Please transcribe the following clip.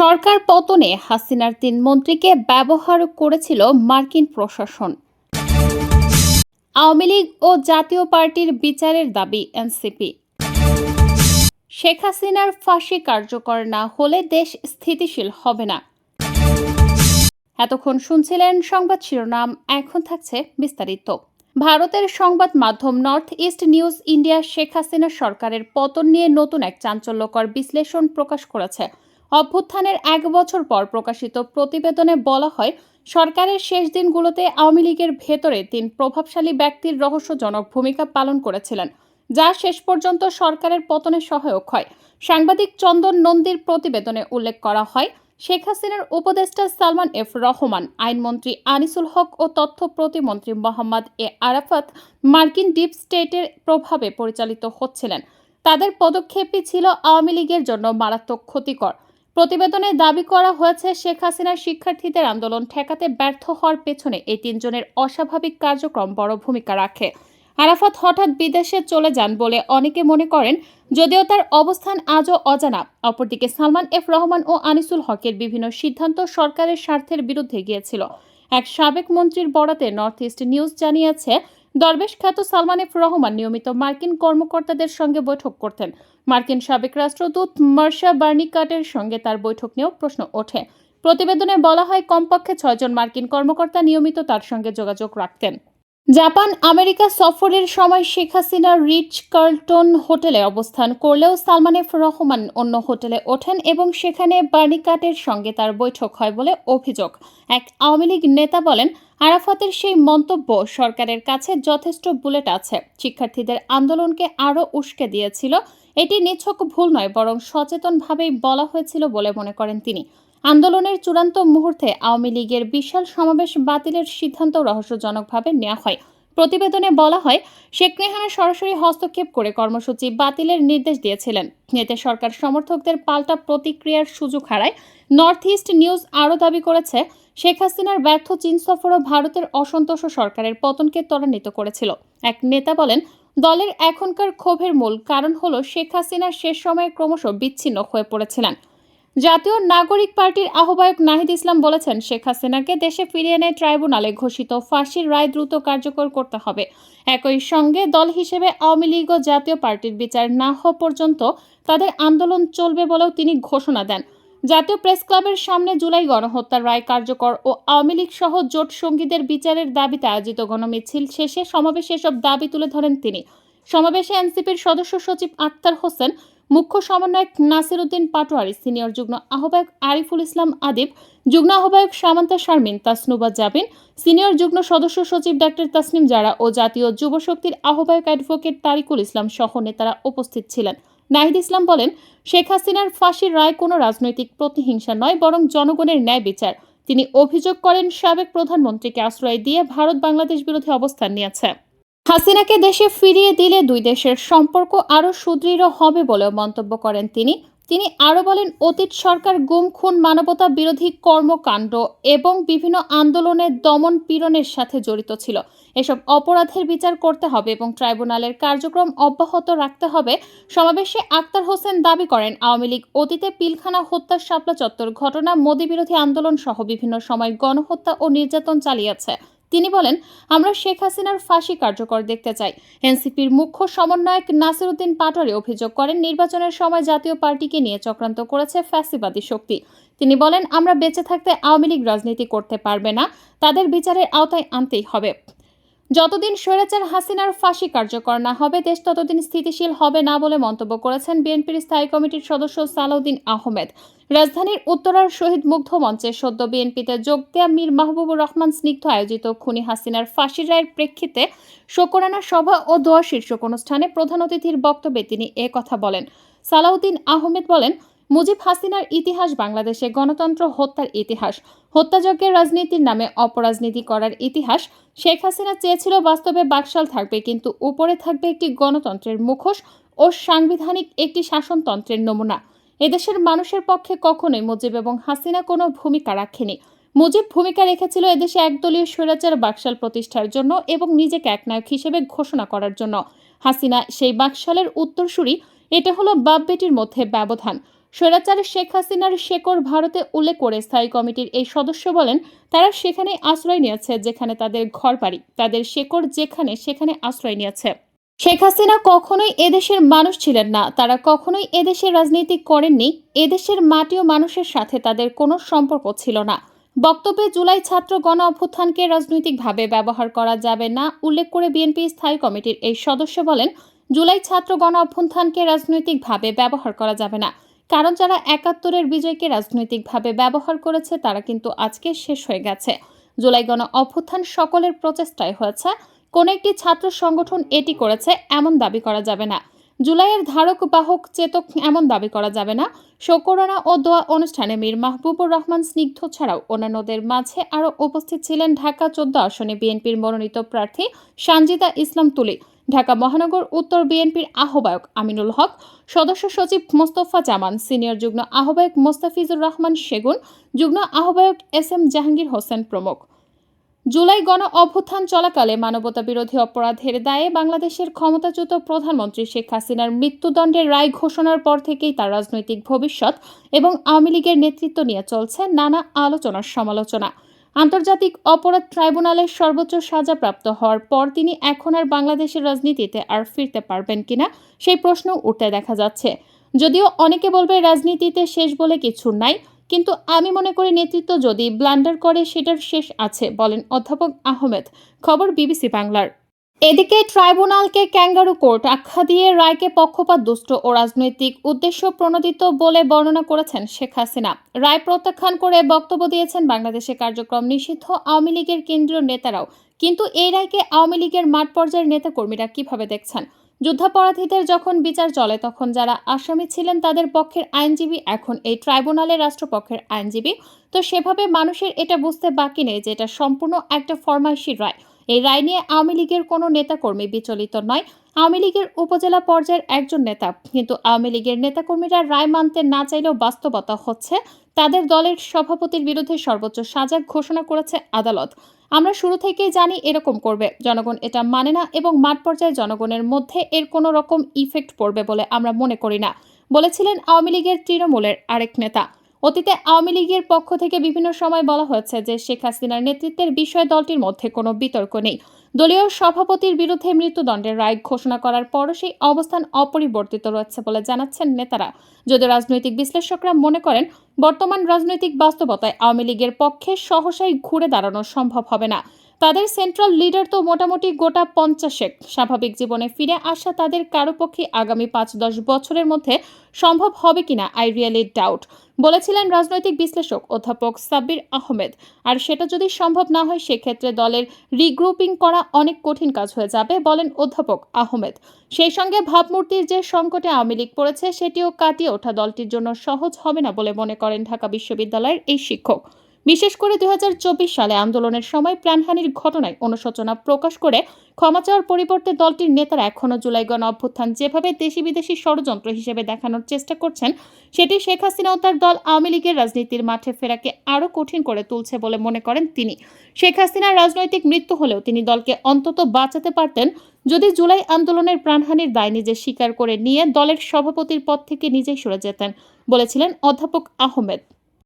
সরকার পতনে হাসিনার তিন মন্ত্রীকে ব্যবহার করেছিল মার্কিন প্রশাসন। আওয়ামী লীগ ও জাতীয় পার্টির বিচারের দাবি এনসিপি। শেখ হাসিনার ফাঁসি কার্যকর না হলে দেশ স্থিতিশীল হবে না। এতক্ষণ শুনছিলেন সংবাদ শিরোনাম, এখন থাকছে বিস্তারিত। ভারতের সংবাদ মাধ্যম North East News India Sheikh Hasina সরকারের পতন নিয়ে নতুন এক চাঞ্চল্যকর বিশ্লেষণ প্রকাশ করেছে। অভ্যুত্থানের এক বছর পর প্রকাশিত প্রতিবেদনে বলা হয়, সরকারের শেষ দিনগুলোতে আওয়ামী লীগের ভেতরে তিন প্রভাবশালী ব্যক্তির রহস্যজনক ভূমিকা পালন করেছিলেন, যা শেষ পর্যন্ত সরকারের পতনে সহায়ক হয়। সাংবাদিক চন্দন নন্দীর প্রতিবেদনে উল্লেখ করা হয়, শেখ হাসিনার উপদেষ্টা সালমান এফ রহমান, আইনমন্ত্রী আনিসুল হক ও তথ্য প্রতিমন্ত্রী মোহাম্মদ এ আরাফাত মার্কিন ডিপ স্টেটের প্রভাবে পরিচালিত হচ্ছিলেন। তাদের পদক্ষেপই ছিল আওয়ামী লীগের জন্য মারাত্মক ক্ষতিকর। প্রতিবেদনে দাবি করা হয়েছে, শেখ হাসিনার শিক্ষার্থীদের আন্দোলন ঠেকাতে ব্যর্থ হওয়ার পেছনে এই তিনজনের অস্বাভাবিক কার্যক্রম বড় ভূমিকা রাখে। আরাফাত হঠাৎ বিদেশে চলে যান বলে অনেকে মনে করেন, যদিও তার অবস্থান আজও অজানা। অপরদিকে সালমান এফ রহমান ও আনিসুল হকের বিভিন্ন সিদ্ধান্ত সরকারের স্বার্থের বিরুদ্ধে গিয়েছিল। এক সাবেক মন্ত্রীর বরাতে নর্থ ইস্ট নিউজ জানিয়েছে দরবেশ খ্যাত সালমান এফ রহমান নিয়মিত মার্কিন কর্মকর্তাদের সঙ্গে বৈঠক করতেন। মার্কিন সাবেক রাষ্ট্রদূত মার্শা বার্নিকাটের সঙ্গে তার বৈঠক নিয়েও প্রশ্ন ওঠে। প্রতিবেদনে বলা হয়, কমপক্ষে ছয়জন মার্কিন কর্মকর্তা নিয়মিত তার সঙ্গে যোগাযোগ রাখতেন। জাপান, আমেরিকা সফরের সময় শেখ হাসিনা রিচ কার্লটন হোটেলে অবস্থান করলেও সালমান এফ রহমান অন্য হোটেলে ওঠেন এবং সেখানে বার্নিকাটের সঙ্গে তার বৈঠক হয় বলে অভিযোগ। এক আওয়ামী লীগ নেতা বলেন আরাফাতের সেই মন্তব্য সরকারের কাছে যথেষ্ট বুলেট আছে। শিক্ষার্থীদের আন্দোলনকে আরও উস্কে দিয়েছিল। এটি নিছক ভুল নয়, বরং সচেতনভাবেই বলা হয়েছিল বলে মনে করেন তিনি। আন্দোলনের চূড়ান্ত মুহূর্তে আওয়ামী লীগের বিশাল সমাবেশ বাতিলের সিদ্ধান্ত রহস্যজনকভাবে নেওয়া হয়। প্রতিবেদনে বলা হয়, শেখ রেহানা সরাসরি হস্তক্ষেপ করে কর্মসূচি বাতিলের নির্দেশ দিয়েছিলেন। এতে সরকার সমর্থকদের পাল্টা প্রতিক্রিয়ার সুযোগ হারায়। নর্থ ইস্ট নিউজ আরও দাবি করেছে শেখ হাসিনার ব্যর্থ চীন সফরও ভারতের অসন্তোষ সরকারের পতনকে ত্বরান্বিত করেছিল। এক নেতা বলেন, দলের এখনকার ক্ষোভের মূল কারণ হল শেখ হাসিনা শেষ সময়ে ক্রমশ বিচ্ছিন্ন হয়ে পড়েছিলেন। জাতীয় নাগরিক পার্টির আহ্বায়ক নাহিদ ইসলাম বলেছেন, শেখ হাসিনাকে দেশে ফিরিয়ে এনে ট্রাইব্যুনালে ঘোষিত ফাঁসির রায় দ্রুত কার্যকর করতে হবে। একই সঙ্গে দল হিসেবে আওয়ামী লীগ ও জাতীয় পার্টির বিচার না হওয়া পর্যন্ত তাদের আন্দোলন চলবে বলেও তিনি ঘোষণা দেন। জাতীয় প্রেস ক্লাবের সামনে জুলাই গণহত্যার রায় কার্যকর ও আওয়ামী লীগ সহ জোট সঙ্গীদের বিচারের দাবিতে আয়োজিত গণমিছিল শেষে সমাবেশে এসব দাবি তুলে ধরেন তিনি। সমাবেশে এনসিপির সদস্য সচিব আক্তার হোসেন, মুখ্য সমন্বয়ক নাসির উদ্দিন পাটোয়ারি, সিনিয়র যুগ্ম আহ্বায়ক আরিফুল ইসলাম আদিব, যুগ্ম আহ্বায়ক সামান্তা শারমিন, তাসনুবা জাবিন, সিনিয়র যুগ্ম সদস্য সচিব ডাক্তার তাসনিম জারা ও জাতীয় যুবশক্তির আহ্বায়ক অ্যাডভোকেট তারিকুল ইসলাম সহ নেতারা উপস্থিত ছিলেন। নাহিদ ইসলাম বলেন, শেখ হাসিনার ফাঁসির রায় কোনো রাজনৈতিক প্রতিহিংসা নয়, বরং জনগণের ন্যায় বিচার। তিনি অভিযোগ করেন, সাবেক প্রধানমন্ত্রীকে আশ্রয় দিয়ে ভারত বাংলাদেশ বিরোধী অবস্থান নিয়েছে। হাসিনাকে দেশে ফিরিয়ে দিলে দুই দেশের সম্পর্ক আরও সুদৃঢ় হবে বলেও মন্তব্য করেন তিনি। তিনি আরও বলেন, অতীত সরকার গুম, খুন, মানবতা বিরোধী কর্মকাণ্ড এবং বিভিন্ন আন্দোলনের দমন পীড়নের সাথে জড়িত ছিল। এসব অপরাধের বিচার করতে হবে এবং ট্রাইব্যুনালের কার্যক্রম অব্যাহত রাখতে হবে, সমাবেশে আক্তার হোসেন দাবি করেন। আওয়ামী লীগ অতীতে পিলখানা হত্যা শাপলা চত্বর ঘটনা, মোদী বিরোধী আন্দোলন সহ বিভিন্ন সময় গণহত্যা ও নির্যাতন চালিয়েছে। তিনি বলেন, আমরা শেখ হাসিনার ফাঁসি কার্যকর দেখতে চাই। এনসিপির মুখ্য সমন্বয়ক নাসিরুদ্দিন পাটোয়ারি অভিযোগ করেন, নির্বাচনের সময় জাতীয় পার্টিকে নিয়ে চক্রান্ত করেছে ফ্যাসিবাদী শক্তি। তিনি বলেন, আমরা বেঁচে থাকতে আওয়ামী লীগ রাজনীতি করতে পারবে না, তাদের বিচারের আওতায় আনতেই হবে। যতদিন স্বৈরাচার হাসিনার ফাঁসি কার্যকর না হবে, দেশ ততদিন স্থিতিশীল হবে না বলে মন্তব্য করেছেন বিএনপির স্থায়ী কমিটির সদস্য সালাউদ্দিন আহমেদ। রাজধানীর উত্তরার শহীদ মুগ্ধ মঞ্চে সদ্য বিএনপিতে যোগ দেয়া মীর মাহবুবুর রহমান স্নিগ্ধ আয়োজিত খুনি হাসিনার ফাঁসির রায়ের প্রেক্ষিতে শোকরানা সভা ও দোয়া শীর্ষক অনুষ্ঠানে প্রধান অতিথির বক্তব্যে তিনি এ কথা বলেন। সালাউদ্দিন আহমেদ বলেন, মুজিব হাসিনার ইতিহাস বাংলাদেশে গণতন্ত্র হত্যার ইতিহাস। হত্যাযজ্ঞের রাজনীতির নামে অপরাজনীতি করার ইতিহাস। শেখ হাসিনা চেয়েছিল বাস্তবে বাকশাল থাকবে, কিন্তু উপরে থাকবে একটি গণতন্ত্রের মুখোশ ও সাংবিধানিক একটি শাসনতন্ত্রের নমুনা। এদেশের মানুষের পক্ষে কখনোই মুজিব এবং হাসিনা কোনো ভূমিকা রাখেনি। মুজিব ভূমিকা রেখেছিল এদেশে একদলীয় স্বৈরাচার বাকশাল প্রতিষ্ঠার জন্য এবং নিজেকে একনায়ক হিসেবে ঘোষণা করার জন্য। হাসিনা সেই বাকশালের উত্তরসূরি, এটা হলো বাপ বেটির মধ্যে ব্যবধান। স্বৈরাচার শেখ হাসিনার শেকড় ভারতে উল্লেখ করে স্থায়ী কমিটির এই সদস্য বলেন, তারা সেখানে আশ্রয় নিয়েছে যেখানে তাদের ঘর বাড়ি তাদের শেকড় যেখানে সেখানে আশ্রয় নিয়েছে। শেখ হাসিনা কখনোই এদেশের মানুষ ছিলেন না। তারা কখনোই এদেশের রাজনীতি করেননি। এদেশের মাটি ও মানুষের সাথে তাদের কোনো সম্পর্ক ছিল না। বক্তব্যে জুলাই ছাত্র গণ অভ্যুত্থানকে রাজনৈতিকভাবে ব্যবহার করা যাবে না, উল্লেখ করে বিএনপি স্থায়ী কমিটির এই সদস্য বলেন, জুলাই ছাত্র গণ অভ্যুত্থানকে রাজনৈতিকভাবে ব্যবহার করা যাবে না। কারণ যারা একাত্তরের বিজয়কে রাজনৈতিকভাবে ব্যবহার করেছে, তারা কিন্তু আজকে শেষ হয়ে গেছে। জুলাই গণ অভ্যুত্থান সকলের প্রচেষ্টায় হয়েছে। কোন একটি ছাত্র সংগঠন এটি করেছে, এমন দাবি করা যাবে না। জুলাইয়ের ধারক বাহক চেতক এমন দাবি করা যাবে না। শোকরানা ও দোয়া অনুষ্ঠানে মীর মাহবুবুর রহমান স্নিগ্ধ ছাড়াও অন্যান্যদের মাঝে আরও উপস্থিত ছিলেন ঢাকা চোদ্দ আসনে বিএনপির মনোনীত প্রার্থী সানজিদা ইসলাম তুলি, ঢাকা মহানগর উত্তর বিএনপির আহ্বায়ক আমিনুল হক, সদস্য সচিব মোস্তফা জামান, সিনিয়র যুগ্ম আহ্বায়ক মোস্তাফিজুর রহমান সেগুন, যুগ্ম আহ্বায়ক এস এম জাহাঙ্গীর হোসেন প্রমুখ। জুলাই গণ অভ্যুত্থান চলাকালে মানবতা বিরোধী অপরাধের দায়ে বাংলাদেশের ক্ষমতাচ্যুত প্রধানমন্ত্রী শেখ হাসিনার মৃত্যুদণ্ডের রায় ঘোষণার পর থেকেই তার রাজনৈতিক ভবিষ্যৎ এবং আওয়ামী লীগের নেতৃত্ব নিয়ে চলছে নানা আলোচনার সমালোচনা। আন্তর্জাতিক অপরাধ ট্রাইব্যুনালের সর্বোচ্চ সাজাপ্রাপ্ত হওয়ার পর তিনি এখন আর বাংলাদেশের রাজনীতিতে আর ফিরতে পারবেন কিনা সেই প্রশ্ন উঠতে দেখা যাচ্ছে। যদিও অনেকে বলবে রাজনীতিতে শেষ বলে কিছু নাই কিন্তু আমি মনে করি নেতৃত্ব যদি ব্লান্ডার করে, সেটার শেষ আছে, বলেন অধ্যাপক আহমেদ, খবর বিবিসি বাংলার। এদিকে ট্রাইব্যুনালকে ক্যাঙ্গারু কোর্ট আখ্যা দিয়ে রায়কে পক্ষপাত দুষ্ট ও রাজনৈতিক উদ্দেশ্য প্রণোদিত বলে বর্ণনা করেছেন শেখ হাসিনা। রায় প্রত্যাখ্যান করে বক্তব্য দিয়েছেন বাংলাদেশে কার্যক্রম নিষিদ্ধ আওয়ামী লীগের কেন্দ্রীয় নেতারাও। কিন্তু এই রায়কে আওয়ামী লীগের মাঠ পর্যায়ের নেতাকর্মীরা কীভাবে দেখছেন? যুদ্ধাপরাধীদের যখন বিচার চলে, তখন যারা আসামি ছিলেন তাদের পক্ষের আইনজীবী, এখন এই ট্রাইব্যুনালের রাষ্ট্রপক্ষের আইনজীবী। তো সেভাবে মানুষের এটা বুঝতে বাকি নেই যে এটা সম্পূর্ণ একটা ফরমাইশি রায়। এই রায় নিয়ে আওয়ামী লীগের কোনো নেতাকর্মী বিচলিত নয়। আওয়ামী লীগের উপজেলা পর্যায়ের একজন নেতা, কিন্তু আওয়ামী লীগের নেতাকর্মীরা রায় মানতে না চাইলেও বাস্তবতা হচ্ছে, তাদের দলের সভাপতির বিরুদ্ধে সর্বোচ্চ সাজা ঘোষণা করেছে আদালত। আমরা শুরু থেকেই জানি এরকম করবে। জনগণ এটা মানে না এবং মাঠ পর্যায়ে জনগণের মধ্যে এর কোনো রকম ইফেক্ট পড়বে বলে আমরা মনে করি না, বলেছিলেন আওয়ামী লীগের তৃণমূলের আরেক নেতা। অতীতে আওয়ামী লীগের পক্ষ থেকে বিভিন্ন সময় বলা হয়েছে যে শেখ হাসিনার নেতৃত্বের বিষয়ে দলটির মধ্যে কোনো বিতর্ক নেই। দলীয় সভাপতির বিরুদ্ধে মৃত্যুদণ্ডের রায় ঘোষণা করার পরও সেই অবস্থান অপরিবর্তিত রয়েছে বলে জানাচ্ছেন নেতারা। যদিও রাজনৈতিক বিশ্লেষকরা মনে করেন, বর্তমান রাজনৈতিক বাস্তবতায় আওয়ামী লীগের পক্ষে সহসাই ঘুরে দাঁড়ানো সম্ভব হবে না। তাদের সেন্ট্রাল লিডার তো মোটামুটি গোটা পঞ্চাশেক। স্বাভাবিক জীবনে ফিরে আসা তাদের কারও পক্ষে আগামী পাঁচ দশ বছরের মধ্যে সম্ভব হবে কিনা আই রিয়েলি ডাউট বলেছিলেন রাজনৈতিক বিশ্লেষক অধ্যাপক সাব্বির আহমেদ। আর সেটা যদি সম্ভব না হয়, সেক্ষেত্রে দলের রিগ্রুপিং করা অনেক কঠিন কাজ হয়ে যাবে, বলেন অধ্যাপক আহমেদ। সেই সঙ্গে ভাবমূর্তির যে সংকটে আওয়ামী লীগ পড়েছে, সেটিও কাটিয়ে ওঠা দলটির জন্য সহজ হবে না বলে মনে করেন ঢাকা বিশ্ববিদ্যালয়ের এই শিক্ষক। বিশেষ করে দুই হাজার চব্বিশ সালে আন্দোলনের সময় প্রাণহানির ঘটনায় অনুশোচনা প্রকাশ করে ক্ষমা চাওয়ার পরিবর্তে দলটির নেতারা এখনও জুলাইগণ অভ্যুত্থান যেভাবে দেশি বিদেশি ষড়যন্ত্র হিসেবে দেখানোর চেষ্টা করছেন, সেটি শেখ হাসিনা ও তার দল আওয়ামী লীগের রাজনীতির মাঠে ফেরাকে আরও কঠিন করে তুলছে বলে মনে করেন তিনি। শেখ হাসিনার রাজনৈতিক মৃত্যু হলেও তিনি দলকে অন্তত বাঁচাতে পারতেন যদি জুলাই আন্দোলনের প্রাণহানির দায় নিজে স্বীকার করে নিয়ে দলের সভাপতির পদ থেকে নিজেই সরে যেতেন, বলেছিলেন অধ্যাপক আহমেদ।